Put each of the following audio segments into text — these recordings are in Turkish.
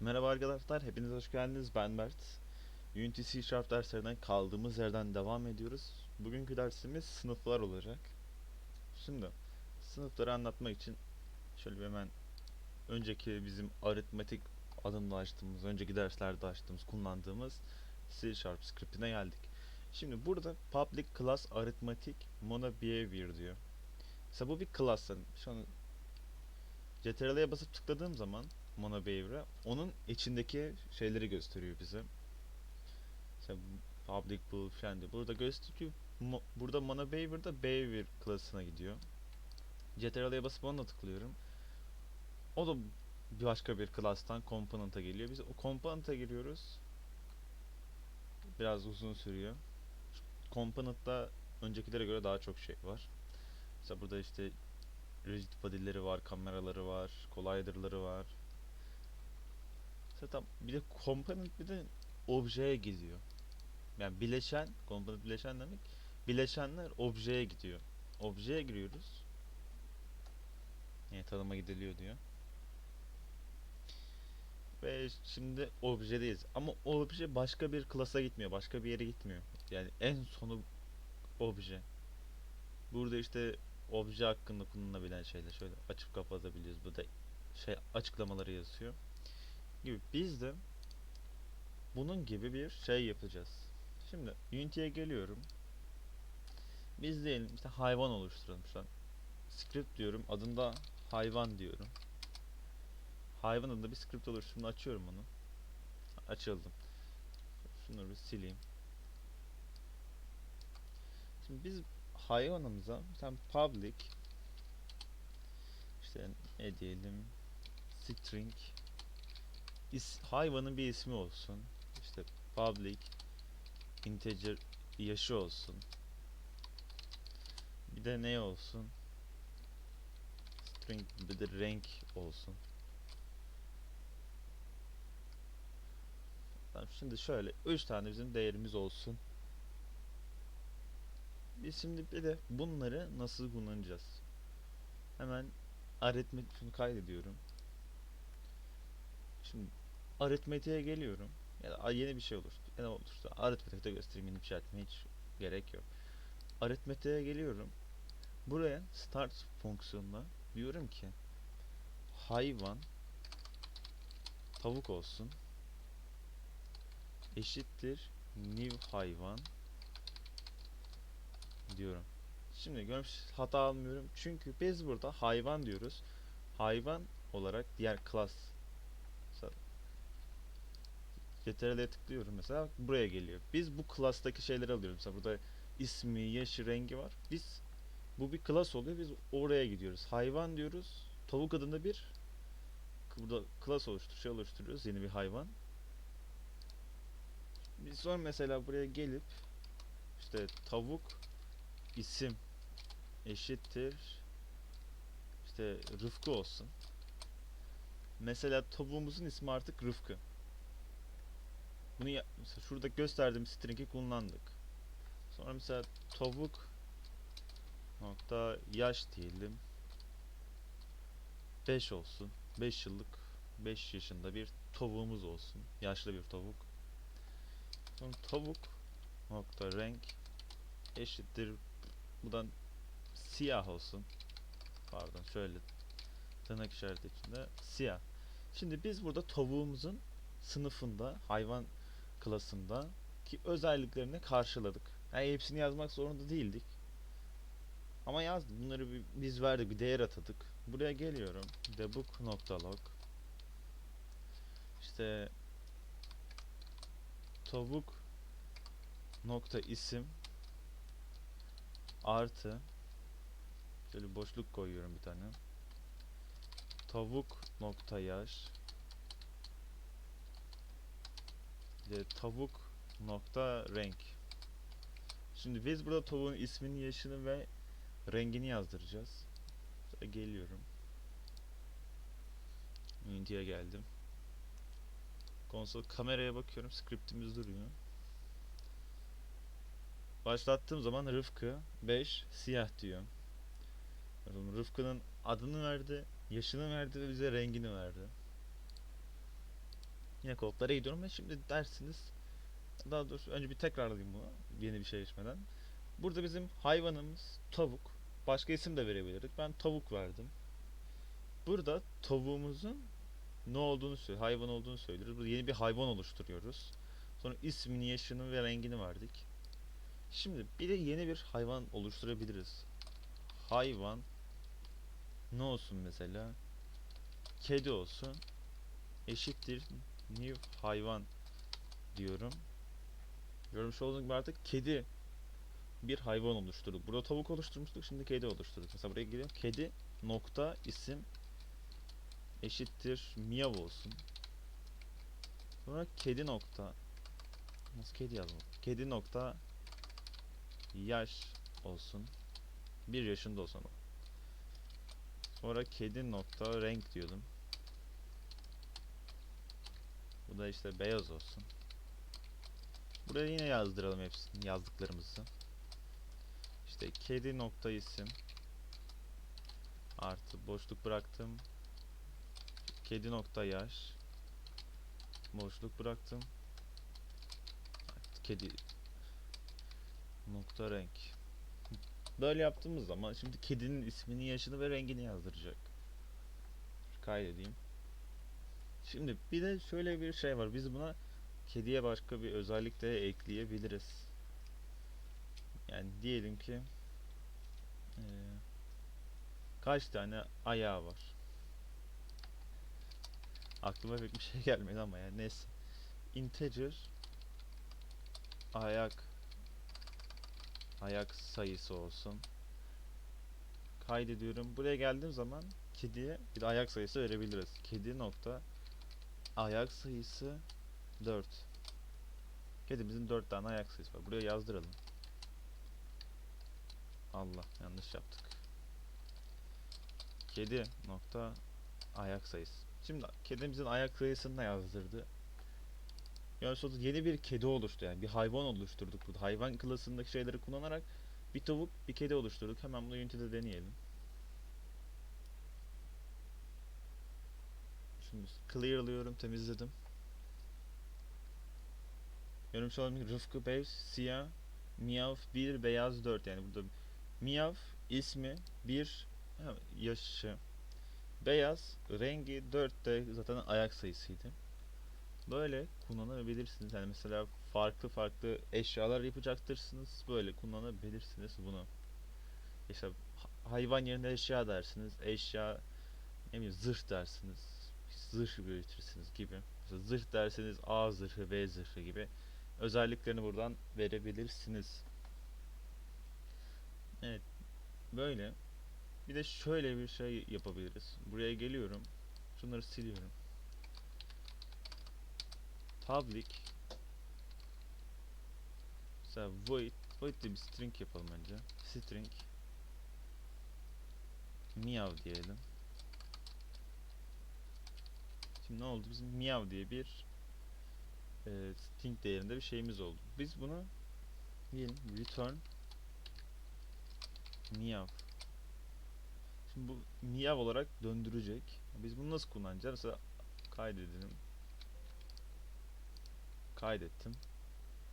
Merhaba arkadaşlar, hepiniz hoş geldiniz. Ben Mert. Unity C Sharp derslerinden kaldığımız yerden devam ediyoruz. Bugünkü dersimiz sınıflar olacak. Şimdi sınıfları anlatmak için şöyle bir hemen önceki bizim aritmetik adında açtığımız, önceki derslerde açtığımız, kullandığımız C Sharp scriptine geldik. Şimdi burada public class arithmetic mono behavior diyor. Mesela bu bir class. Yani Şu an CTRL'ye basıp tıkladığım zaman mono behavior'a onun içindeki şeyleri gösteriyor bize. Mesela public bool falan diyor. Burada gösteriyor. Mo- burada mono behavior'da behavior klasına gidiyor. CTRL'ye basıp ona tıklıyorum. O da bir başka bir class'tan component'a geliyor. Biz o component'a giriyoruz. Biraz uzun sürüyor. Component'ta öncekilere göre daha çok şey var. Mesela burada işte rigid body'leri var, kameraları var, collider'ları var. Zaten bir de component bir de objeye gidiyor. Yani bileşen, component bileşen demek. Bileşenler objeye gidiyor. Objeye giriyoruz. Yani tanıma gidiliyor diyor. Ve şimdi objedeyiz. Ama obje başka bir klasa gitmiyor. Başka bir yere gitmiyor. Yani en sonu obje. Burada işte obje hakkında kullanılabilen şeyler şöyle açıp kapatabiliyoruz. Burada şey açıklamaları yazıyor gibi biz de bunun gibi bir şey yapacağız. Şimdi Unity'ye geliyorum. Biz diyelim işte hayvan oluşturalım şu an. Script diyorum. Adında hayvan diyorum. Hayvan adında bir script oluşturumunu açıyorum onu. Açıldım. Şunları bir sileyim. Şimdi biz hayvanımıza tane public işte ne diyelim string is, hayvanın bir ismi olsun. İşte public integer yaşı olsun. Bir de ne olsun? String bir de renk olsun. Tamam, şimdi şöyle 3 tane bizim değerimiz olsun. Biz şimdi bir de bunları nasıl kullanacağız? Hemen aritmetik şunu kaydediyorum. Şimdi aritmetiğe geliyorum. Ya da yeni bir şey oluştu. Ya da oluştu. Aritmetikte göstereyim yeni bir şey açmaya hiç gerek yok. Aritmetiğe geliyorum. Buraya start fonksiyonuna diyorum ki hayvan tavuk olsun eşittir new hayvan diyorum. Şimdi görmüş hata almıyorum. Çünkü biz burada hayvan diyoruz. Hayvan olarak diğer class CTRL'ye tıklıyorum mesela buraya geliyor. Biz bu class'taki şeyleri alıyoruz. Mesela burada ismi, yaşı, rengi var. Biz bu bir class oluyor. Biz oraya gidiyoruz. Hayvan diyoruz. Tavuk adında bir burada class oluştur, şey oluşturuyoruz. Yeni bir hayvan. Biz sonra mesela buraya gelip işte tavuk isim eşittir işte Rıfkı olsun. Mesela tavuğumuzun ismi artık Rıfkı. Bunu ya, şurada gösterdiğim string'i kullandık. Sonra mesela tavuk nokta yaş diyelim. 5 olsun. 5 yıllık 5 yaşında bir tavuğumuz olsun. Yaşlı bir tavuk. Sonra tavuk nokta renk eşittir buradan siyah olsun. Pardon şöyle tırnak işareti içinde siyah. Şimdi biz burada tavuğumuzun sınıfında hayvan klasında ki özelliklerini karşıladık. Yani hepsini yazmak zorunda değildik. Ama yazdım. Bunları bir, biz verdik. Bir değer atadık. Buraya geliyorum. debug.log İşte tavuk nokta isim artı şöyle boşluk koyuyorum bir tane. Tavuk nokta yaş de tavuk nokta renk. Şimdi biz burada tavuğun ismini, yaşını ve rengini yazdıracağız. Sonra geliyorum. Unity'ye geldim. Konsol kameraya bakıyorum. Scriptimiz duruyor. Başlattığım zaman Rıfkı 5 siyah diyor. Rıfkı'nın adını verdi, yaşını verdi ve bize rengini verdi. Yine kodlara gidiyorum ve şimdi dersiniz daha doğrusu önce bir tekrarlayayım bunu yeni bir şey geçmeden. Burada bizim hayvanımız tavuk. Başka isim de verebilirdik. Ben tavuk verdim. Burada tavuğumuzun ne olduğunu söylüyor, hayvan olduğunu söylüyoruz. Burada yeni bir hayvan oluşturuyoruz. Sonra ismini, yaşını ve rengini verdik. Şimdi bir de yeni bir hayvan oluşturabiliriz. Hayvan ne olsun mesela? Kedi olsun. Eşittir new hayvan diyorum. Görmüş olduğunuz gibi artık kedi bir hayvan oluşturduk. Burada tavuk oluşturmuştuk. Şimdi kedi oluşturduk. Mesela buraya geliyorum. Kedi nokta isim eşittir miyav olsun. Sonra kedi nokta nasıl kedi yazmak? Kedi nokta yaş olsun. Bir yaşında olsun. Sonra kedi nokta renk diyordum. Bu da işte beyaz olsun. Buraya yine yazdıralım hepsini yazdıklarımızı. İşte kedi nokta isim artı boşluk bıraktım. Kedi nokta yaş boşluk bıraktım. Kedi nokta renk. Böyle yaptığımız zaman şimdi kedinin ismini, yaşını ve rengini yazdıracak. Kaydedeyim. Şimdi bir de şöyle bir şey var. Biz buna kediye başka bir özellik de ekleyebiliriz. Yani diyelim ki eee, kaç tane ayağı var. Aklıma pek bir şey gelmedi ama yani neyse. Integer ayak ayak sayısı olsun. Kaydediyorum. Buraya geldiğim zaman kediye bir de ayak sayısı verebiliriz. Kedi nokta ayak sayısı 4. Kedimizin 4 tane ayak sayısı var. Buraya yazdıralım. Allah yanlış yaptık. Kedi nokta ayak sayısı. Şimdi kedimizin ayak sayısını da yazdırdı. Sonra yeni bir kedi oluştu yani bir hayvan oluşturduk burada. Hayvan klasındaki şeyleri kullanarak bir tavuk bir kedi oluşturduk. Hemen bunu Unity'de deneyelim. Şimdi clearlıyorum, temizledim. Olduğunuz gibi Rıfkı 5, siyah, Miyav 1, beyaz 4 yani burada Miyav ismi 1, yaşı, beyaz, rengi 4 de zaten ayak sayısıydı. Böyle kullanabilirsiniz. Yani mesela farklı farklı eşyalar yapacaksınız. Böyle kullanabilirsiniz bunu. İşte ha- hayvan yerine eşya dersiniz. Eşya ne bileyim zırh dersiniz. Zırh büyütürsünüz gibi. Mesela zırh derseniz A zırhı, B zırhı gibi özelliklerini buradan verebilirsiniz. Evet. Böyle. Bir de şöyle bir şey yapabiliriz. Buraya geliyorum. Şunları siliyorum. Public Mesela void void de bir string yapalım önce. String miyav diyelim. Şimdi ne oldu? Bizim miyav diye bir e, string değerinde bir şeyimiz oldu. Biz bunu diyelim return miyav. Şimdi bu miyav olarak döndürecek. Biz bunu nasıl kullanacağız? Mesela kaydedelim. Kaydettim.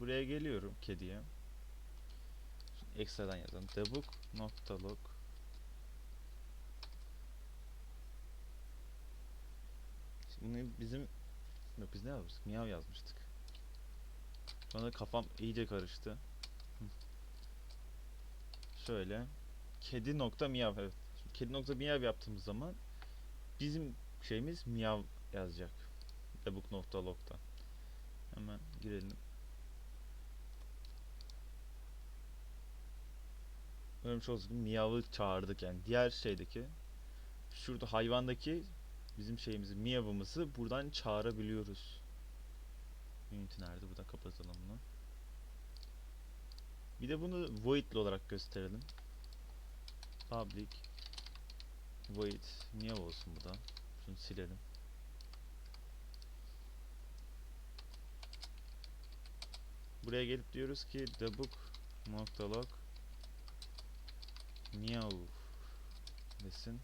Buraya geliyorum kediye. Şimdi ekstradan yazalım. Debug nokta log bunu bizim Yok biz ne yazmıştık? Miyav yazmıştık. Anda kafam iyice karıştı. Şöyle kedi nokta miyav evet. Şimdi kedi nokta miyav yaptığımız zaman bizim şeyimiz miyav yazacak. Debug nokta log'da. Hemen girelim. Görmüş olduğunuz gibi miyavı çağırdık yani diğer şeydeki şurada hayvandaki bizim şeyimizi miyavımızı buradan çağırabiliyoruz. Unity nerede? Burada kapatalım bunu. Bir de bunu void'li olarak gösterelim. Public void miyav olsun bu da. Şunu silelim. Buraya gelip diyoruz ki debug nokta log miyav desin.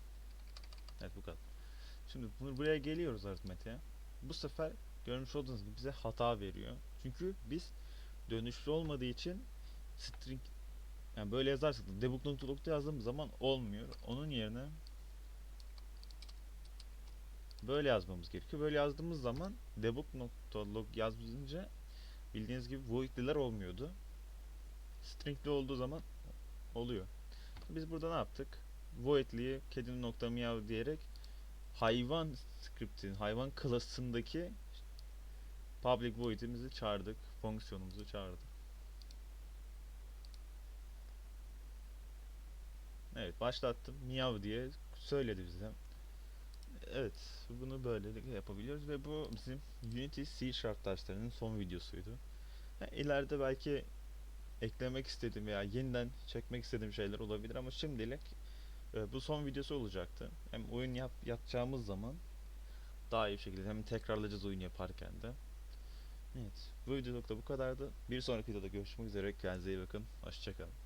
Evet bu kadar. Şimdi bunu buraya geliyoruz arithmetiğe. Bu sefer görmüş olduğunuz gibi bize hata veriyor. Çünkü biz dönüşlü olmadığı için string yani böyle yazarsak da debug.log'da yazdığımız zaman olmuyor. Onun yerine böyle yazmamız gerekiyor. Böyle yazdığımız zaman debug.log yazınca bildiğiniz gibi void'liler olmuyordu. String'li olduğu zaman oluyor. Biz burada ne yaptık? Void'liyi kedinin nokta meow diyerek hayvan script'in, hayvan klasındaki public void'imizi çağırdık. Fonksiyonumuzu çağırdık. Evet başlattım. Meow diye söyledi bize. Evet bunu böyle yapabiliyoruz ve bu bizim Unity C Sharp derslerinin son videosuydu. Ha, ileride belki eklemek istediğim veya yeniden çekmek istediğim şeyler olabilir ama şimdilik e, bu son videosu olacaktı. Hem oyun yap yapacağımız zaman daha iyi bir şekilde hem tekrarlayacağız oyun yaparken de. Evet bu videoluk bu kadardı. Bir sonraki videoda görüşmek üzere. Kendinize iyi bakın. Hoşçakalın.